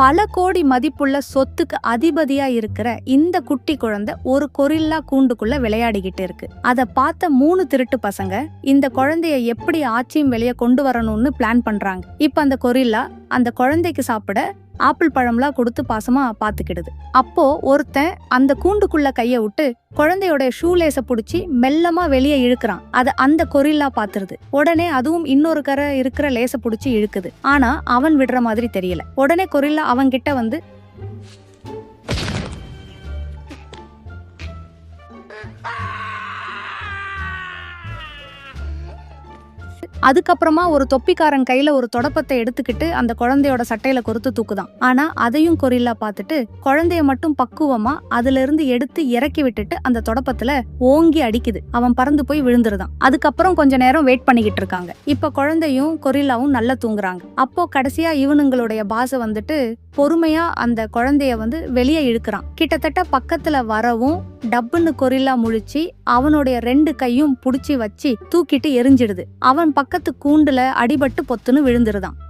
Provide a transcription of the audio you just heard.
பல கோடி மதிப்புள்ள சொத்துக்கு அதிபதியா இருக்கிற இந்த குட்டி குழந்தை ஒரு கொரில்லா கூண்டுக்குள்ள விளையாடிக்கிட்டு இருக்கு. அதை பார்த்த மூணு திருட்டு பசங்க இந்த குழந்தைய எப்படி ஆட்சியும் வெளியே கொண்டு வரணும்னு பிளான் பண்றாங்க. இப்ப அந்த கொரில்லா அந்த குழந்தைக்கு சாப்பிட ஆப்பிள் பழம்லாம் கொடுத்து பாசமா பாத்துக்கிடுது. அப்போ ஒருத்தன் அந்த கூண்டுக்குள்ள கைய விட்டு குழந்தையோட ஷூலேஸ பிடிச்சி மெல்லமா வெளியே இழுக்கிறான். அதை அந்த கொரில்லா பாத்துருது. உடனே அதுவும் இன்னொரு கரை இருக்கிற லேச புடிச்சு இழுக்குது. ஆனா அவன் விடுற மாதிரி தெரியல. உடனே கொரில்லா அவன் கிட்ட வந்து அதுக்கப்புறமா ஒரு தொப்பிக்காரன் கையில ஒரு தொடப்பத்தை எடுத்துக்கிட்டு அந்த குழந்தையோட சட்டையில கொறுத்து தூக்குதான். ஆனா அதையும் கொரில்லா பார்த்துட்டு குழந்தைய மட்டும் பக்குவமா அதுல இருந்து எடுத்து இறக்கி விட்டுட்டு அந்த தொடப்பத்துல ஓங்கி அடிக்குது. அவன் பறந்து போய் விழுந்துருதான். அதுக்கப்புறம் கொஞ்ச நேரம் வெயிட் பண்ணிக்கிட்டு இருக்காங்க. இப்ப குழந்தையும் கொரில்லாவும் நல்லா தூங்குறாங்க. அப்போ கடைசியா இவனுங்களுடைய பாச வந்துட்டு பொறுமையா அந்த குழந்தைய வந்து வெளியே இழுக்கிறான். கிட்டத்தட்ட பக்கத்துல வரவும் டப்புன்னு கொரில்லா முழிச்சு அவனுடைய ரெண்டு கையும் புடிச்சு வச்சு தூக்கிட்டு எரிஞ்சிடுது. அவன் பக்கத்து கூண்டுல அடிபட்டு பொத்துன்னு விழுந்துருதான்.